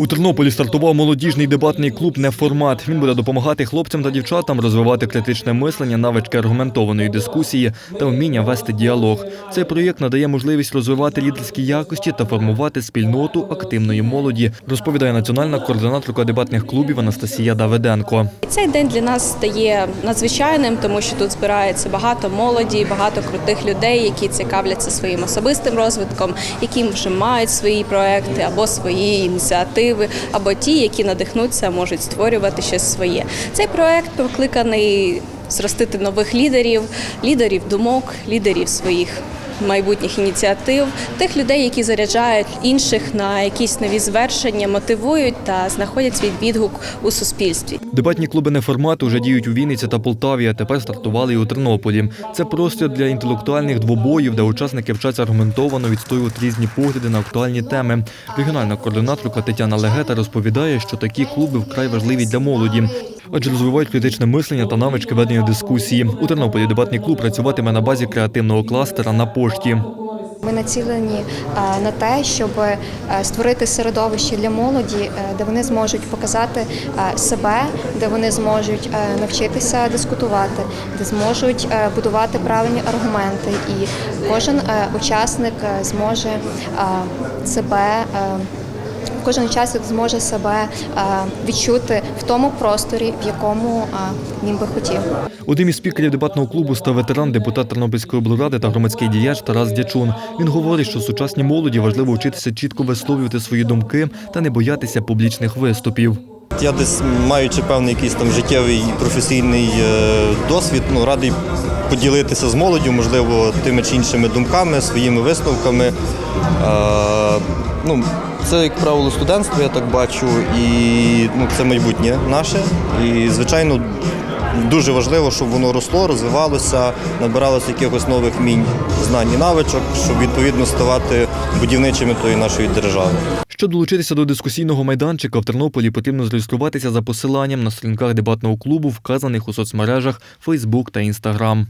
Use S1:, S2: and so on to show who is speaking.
S1: У Тернополі стартував молодіжний дебатний клуб «Неформат». Він буде допомагати хлопцям та дівчатам розвивати критичне мислення, навички аргументованої дискусії та вміння вести діалог. Цей проєкт надає можливість розвивати лідерські якості та формувати спільноту активної молоді, розповідає національна координаторка дебатних клубів Анастасія Давиденко.
S2: Цей день для нас стає надзвичайним, тому що тут збирається багато молоді, багато крутих людей, які цікавляться своїм особистим розвитком, які вже мають свої проекти або свої ініціативи, або ті, які надихнуться, можуть створювати щось своє. Цей проект покликаний зростити нових лідерів, лідерів думок, лідерів своїх. Майбутніх ініціатив, тих людей, які заряджають інших на якісь нові звершення, мотивують та знаходять свій відгук у суспільстві.
S1: Дебатні клуби «Неформат» уже діють у Вінниці та Полтаві, а тепер стартували і у Тернополі. Це простір для інтелектуальних двобоїв, де учасники вчаться аргументовано відстоювати різні погляди на актуальні теми. Регіональна координаторка Тетяна Легета розповідає, що такі клуби вкрай важливі для молоді. Адже розвивають критичне мислення та навички ведення дискусії. У Тернополі дебатний клуб працюватиме на базі креативного кластера на пошті.
S3: Ми націлені на те, щоб е, створити середовище для молоді, е, де вони зможуть показати себе, де вони зможуть е, навчитися дискутувати, де зможуть будувати правильні аргументи, і кожен учасник зможе себе. Кожен учасник зможе себе е, відчути в тому просторі, в якому е, він би хотів.
S1: Одним із спікерів дебатного клубу став ветеран, депутат Тернопільської облради та громадський діяч Тарас Дячун. Він говорить, що сучасній молоді важливо вчитися чітко висловлювати свої думки та не боятися публічних виступів.
S4: Я десь маючи певний якийсь там життєвий професійний е, досвід, ну радий поділитися з молоддю, можливо, тими чи іншими думками, своїми висновками. Е, ну, це, як правило, студентство, я так бачу, і ну, це майбутнє наше. І, звичайно, дуже важливо, щоб воно росло, розвивалося, набиралося якихось нових вмінь, знань і навичок, щоб відповідно ставати будівничими тої нашої держави.
S1: Щоб долучитися до дискусійного майданчика в Тернополі, потрібно зареєструватися за посиланням на сторінках дебатного клубу, вказаних у соцмережах Facebook та Instagram.